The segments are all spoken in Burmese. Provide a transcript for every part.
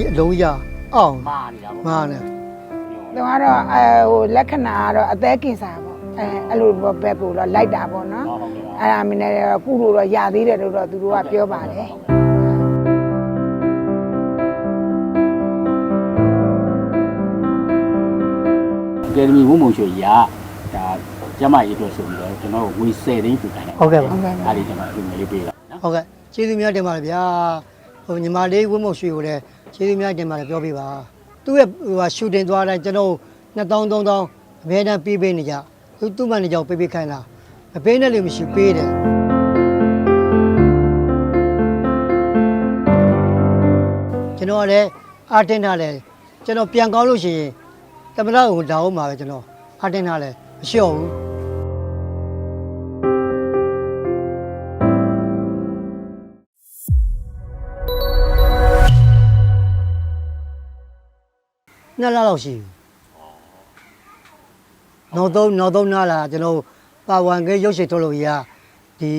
ဒီအလုံးရအောင်မာနေတာပေါ့မာနေသူကတော့အဲဟိုလက္ခဏာကတော့အသေးကင်စာပေါ့အဲအဲ့လိုဘက်ကိုတော့လိုက်တာပေါ့နော်ဟုတ်ကဲ့ပါအဲ့ဒါမင်းလည်းကုလို့တော့ရသေးတယ်လို့တော့သူတို့ကပြောပါတယ်အကယ်ဒမီဝုံမုံရွှေကြီးကဒါကျမရေးအတွက်ဆိုပြီးတော့ကျွန်တော်ကိုဝေ10သိန်းပြခိုင်းတယ်ဟုတ်ကဲ့ပါဟုတ်ကဲ့အဲ့ဒီကျွန်တော်အလူငွေလေးပေးတာနော်ဟုတ်ကဲ့ကျေးဇူးများတင်ပါတယ်ဗျာဟိုညီမလေးဝင်းမုံရွှေကိုလည်း ကျေးဇူးများတင်ပါတယ်ပြောပြပါသူ့ရဲ့ဟိုဟာရှူတင်သွားတိုင်းကျွန်တော်2000 3000အများတန်းပေးပေးနေကြသူသူ့မန်နေကြောင်ပေးပေးခိုင်းတာမပေးနဲ့လို့မရှိပေးတယ်ကျွန်တော်ကလည်းအာတင်ထားတယ်ကျွန်တော်ပြန်ကောင်းလို့ရှိရင်တမလာကိုဒါအောင်မှာပဲကျွန်တော်အာတင်ထားတယ်မလျှော့ဘူး နှစ်လလောက်ရှိပြီနောက်သုံးနောက်သုံးနားလာကျွန်တော်ပါဝန်ကေးရုပ်ရှင်ထုတ်လို့ရဒီ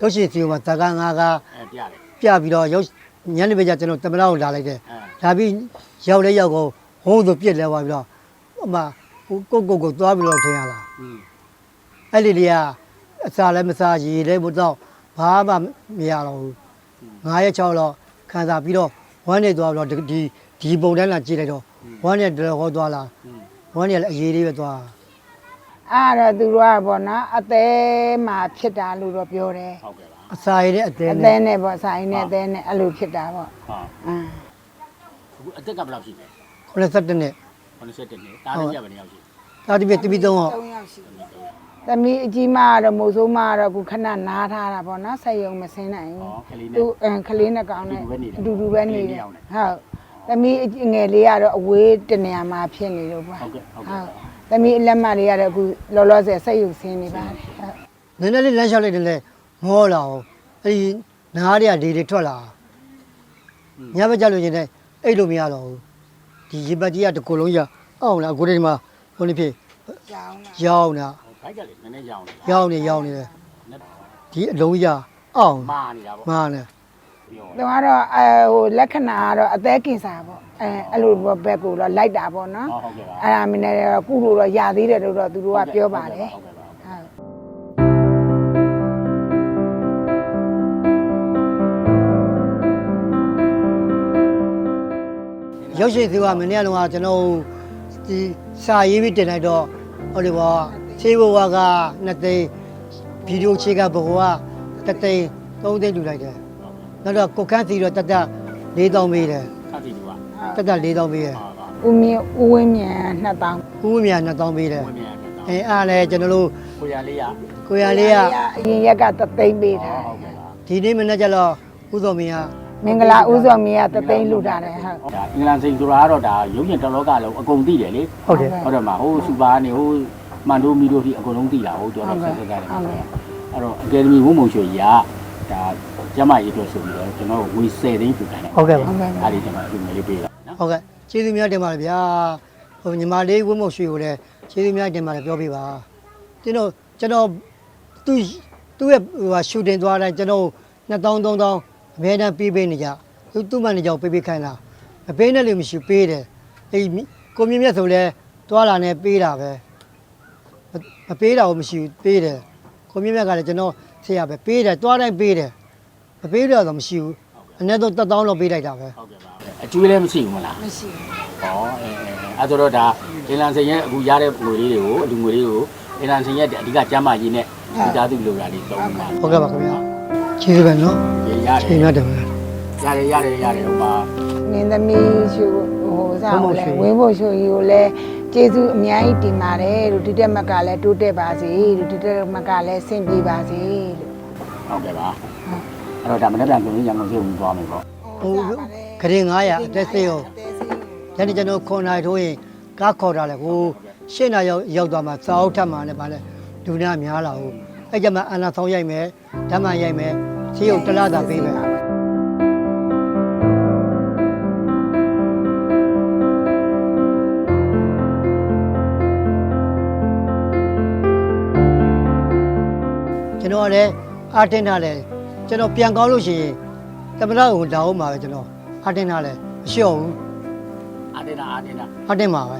ရုပ်ရှင်စီမှာတကားငါးကားအဲပြတယ်ပြပြီးတော့ရုပ်ညနေပဲကျကျွန်တော်တမလာကိုလာလိုက်တယ်အဲလာပြီးရောက်လဲရောက်ကိုဟိုးဆိုပြစ်လဲသွားပြီးတော့ဟိုမှာဟိုကိုကိုကိုသွားပြီးတော့ထင်ရလားอืมအဲ့ဒီလေးကအစာလည်းမစားရေလည်းမတော့ဘာမှမရတော့ဘူး9ရက်6လောက်ခံစားပြီးတော့ဝမ်းနေသွားပြီးတော့ဒီဒီပုံတန်းလာကြည့်လိုက်တော့ဝမ်းနေတယ်ဟောသွားလားอืมဝမ်းနေလည်းအရေးလေးပဲသွားအဲ့ဒါသူတို့ကပေါ့နော်အသေးမှာဖြစ်တာလို့တော့ပြောတယ်ဟုတ်ကဲ့ပါအစာရည်တဲ့အသေးအနဲ့သေးနဲ့ပေါ့ဆိုင်နဲ့အသေးနဲ့အဲ့လိုဖြစ်တာပေါ့ဟာအင်းအခုအသက်ကဘယ်လောက်ရှိလဲ87နှစ်87နှစ်တားလေးကြဘယ်နှစ်ယောက်ရှိဒါတိပြတပိသုံးအောင်3ယောက်ရှိသမီးအကြီးမကတော့မိုးဆိုးမကတော့ခုခဏနားထားတာပေါ့နော်ဆက်ယုံမစင်းနိုင်ဟောဘူးကလေးနဲ့ သူအင်းကလေးနဲ့ကောင်းနဲ့အအတူတူတူတူပဲပဲနေနေတယ်တယ်ဟုတ် သမီးငယ်လေးကတော့အဝေးတနေရာမှာဖြစ်နေလို့ပေါ့ဟုတ်ကဲ့ဟုတ်ကဲ့သမီးအလက်မလေးကတော့အခုလောလောဆယ်ဆက်ယုံစင်းနေပါတယ်ဟုတ်နည်းနည်းလေးလမ်းလျှောက်လိုက်တယ်လေမောလာအောင်အဲ့ဒီနားတွေကဒီတွေထွက်လာညဘက်ကြလို့ရှင်တဲ့အဲ့လိုမရတော့ဘူးဒီရေပတ်ကြီးကတစ်ကိုယ်လုံးရအောင်လားအခုတည်းမှာဟိုနေဖြစ်ကြောင်းလားရောင်းတာဘိုက်ကလေးနည်းနည်းရောင်းတယ်ရောင်းနေရောင်းနေတယ်ဒီအလုံးရအောင်မာနေတာပေါ့မာနေ ပြောသူကတော့အဲဟိုလက္ခဏာကတော့အသေးကင်စာပေါ့အဲအဲ့လိုဘက်ကိုတော့လိုက်တာပေါ့နော်ဟုတ်ကဲ့ပါအဲ့ဒါမင်းလည်းကုလို့တော့ရသေးတယ်လို့တော့သူတို့ကပြောပါတယ်ဟုတ်ကဲ့ပါဟုတ်ရုပ်ရှင်သူကမနေ့ကလုံးကကျွန်တော်ဒီစာရေးပြီးတင်လိုက်တော့ဟိုလေဘောခြေဘဝက2သိန်းဗီဒီယိုခြေကဘဝက3သိန်း3သိန်းလူလိုက်တယ် နောက်တော့ကိုကန်းစီတော့တတ်တတ်4000ပေးတယ်ခါတီတူကတတ်တတ်4000ပေးတယ်ဟာပါဦးမြင့်ဦးဝင်းမြန်2000ဦးဝမြ2000ပေးတယ်ဝင်မြန်ကတော့အဲအားလည်းကျွန်တော်တို့ကိုရလေးရကိုရလေးကအရင်ရက်ကသသိန်းပေးထားဟုတ်ကဲ့ပါဒီနေ့မနေ့ကျတော့ဦးစောမင်းကမင်္ဂလာဦးစောမြင့်ကသသိန်းလူထားတယ်ဟုတ်ဒါအင်္ဂလန်စိန်ဆိုတာကတော့ဒါရုပ်ရှင်တစ်လောကလုံးအကုန်သိတယ်လေဟုတ်တယ်ဟုတ်တယ်မှာဟိုစူပါနေဟိုမန်ဒိုမီဒိုဒီအကုန်လုံးသိတာဟိုကျွန်တော်ဆက်ဆက်ကြတယ်ဟုတ်ကဲ့အဲ့တော့အကယ်ဒမီဝုံမုံရွှေကြီးက ဒါကျမရေးအတွက်ဆိုပြီးတော့ကျွန်တော်ကိုဝေ10သိန်းပြခိုင်းတယ်ဟုတ်ကဲ့ပါဟုတ်ကဲ့အဲ့ဒီကျွန်တော်အလူငွေလေးပေးတာနော်ဟုတ်ကဲ့ကျေးဇူးများတင်ပါတယ်ဗျာဟိုညီမလေးဝင်းမုံရွှေကိုလည်းကျေးဇူးများတင်ပါတယ်ပြောပြပါကျွန်တော်ကျွန်တော်သူ့သူ့ရဲ့ဟိုဟာရှူတင်သွားတိုင်းကျွန်တော်2000 3000အများတန်းပေးပေးနေကြသူသူ့မန်နေကြောင်ပေးပေးခိုင်းတာမပေးနဲ့လို့မရှိပေးတယ်အေးကိုမြင့်မြတ်ဆိုလဲသွားလာနေပေးတာပဲမပေးတာကိုမရှိဘူးပေးတယ်ကိုမြင့်မြတ်ကလည်းကျွန်တော် ဆရာပဲပေးတယ်သွားတိုင်းပေးတယ်မပေးတော့တော့မရှိဘူးအနည်းဆုံး1000လောက်ပေးလိုက်တာပဲဟုတ်ကဲ့ပါအကျွေးလည်းမရှိဘူးမလားမရှိဘူးဟောအဲအဲအဲ့တော့ဒါအင်္ဂလန်စိန်ရဲ့အခုရတဲ့ငွေလေးတွေကိုအလူငွေလေးကိုအင်္ဂလန်စိန်ရဲ့အဓိကကျမ်းမာရေးနဲ့ဒီသားသူလိုရာလေးတုံးပါဟုတ်ကဲ့ပါခင်ဗျာကျေးဇူးပဲနော်ရရကျေးဇူးများတင်ပါတယ်ရတယ်ရတယ်ရတယ်ဟိုမှာမင်းသမီးရှူဟိုစားဝင်းကိုဖို့လည်းရွှေဝင်းဖို့ရှူကြီးကိုလည်း ကျေးဇူးအများကြီးတင်ပါတယ်လို့ဒီတက်မကလည်းတိုးတက်ပါစေလို့ဒီတက်မကလည်းဆင်ပြေပါစေလို့ဟုတ်ကဲ့ပါအဲ့တော့ဒါမနေ့ပြန်ကိုရန်ကုန်မြို့ကိုသွားမယ်ပေါ့ဟိုခရင်900အတက်စေးရောညနေကျွန်တော်ခွန်နိုင်ထိုးရင်ကားခေါ်တာလေဟိုရှင်းနာရောက်ရောက်သွားမှစာအုပ်ထပ်မှလည်းဗာလဲဒုနာများလာဟုတ်အဲ့ကြမှာအနာဆောင်ရိုက်မယ်ဓမ္မရိုက်မယ်ခြေုပ်တလားသာပေးမယ် လည်းအာတင်ထားတယ်ကျွန်တော်ပြန်ကောင်းလို့ရှိရင်တမလာကိုဒါအောင်မှာပဲကျွန်တော်အာတင်ထားတယ်မလျှော့ဘူးအာတင်တာအာတင်တာဟုတ်တယ်မှာပဲ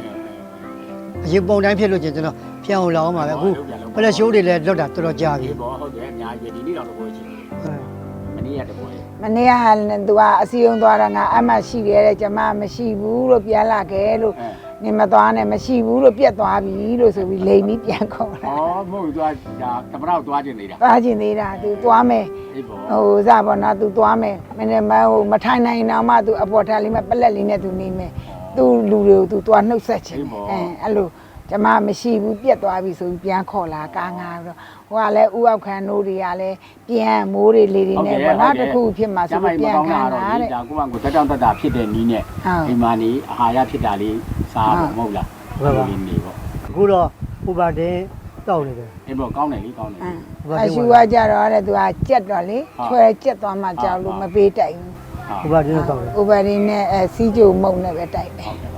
အရင်ပုံတိုင်းဖြစ်လို့ချင်းကျွန်တော်ဖျံအောင်လောင်းပါပဲအခုပလက်ရှိုးတွေလည်းလွတ်တာတော်တော်ကြာပြီဒီဘောဟုတ်တယ်အများကြီးဒီနေ့တော့တော့ရှိတယ်မနေ့ကတဘောလေမနေ့ကလည်းသူကအစီယုံသွားတာငါအမှရှိခဲ့တဲ့ကျမမရှိဘူးလို့ပြန်လာခဲ့လို့ အဲ နေမသွားနဲ့မရှိဘူးလို့ပြက်သွားပြီလို့ဆိုပြီးလိန်ပြီးပြန်ခေါ်လာ ဩမဟုတ်သွားဒါသမရကိုသွားကျင်နေတာ သွားကျင်သေးတာသူသွားမယ် ဒီဘော ဟိုစားပေါ့နော် तू သွားမယ်မင်းမဟိုမထိုင်နိုင်တော့မှ तू အပေါ်ထားလေးမဲ့ပလက်လေးနဲ့ तू နေမယ် तू လူတွေကို तू သွားနှုတ်ဆက်ချင်တယ်အဲအဲ့လို ကျမမရှိဘူးပြက်သွားပြီဆိုပြီးပြန်ခေါ်လာကားငါပြီးတော့ဟိုကလည်းဥအောက်ခံတို့တွေကလည်းပြန်မိုးတွေလေးတွေနဲ့ပေါ့နော်တစ်ခုဖြစ်မှဆိုပြီးပြန်ခံလာတဲ့ဒါကိုကကိုတက်တောင့်တက်တာဖြစ်တဲ့နီးနဲ့ဟုတ်အိမ်မာနေအာဟာရဖြစ်တာလေးစားတော့မဟုတ်လားဟုတ်ပါပါဒီနေပေါ့အခုတော့ဥပါတင်တောက်နေတယ်ဒီဘောကောင်းတယ်လीကောင်းတယ်အရှူကကြတော့တဲ့ तू ကကြက်တော့လေဟုတ်ချွဲကြက်သွားမှကြောက်လို့ဟုတ်မပေးတိုက်ဘူးဥပါတင်တောက်တယ်ဥပဒေနဲ့အဲစီးကြုံမုံနဲ့ပဲတိုက်တယ်ဟုတ်ကဲ့ပါ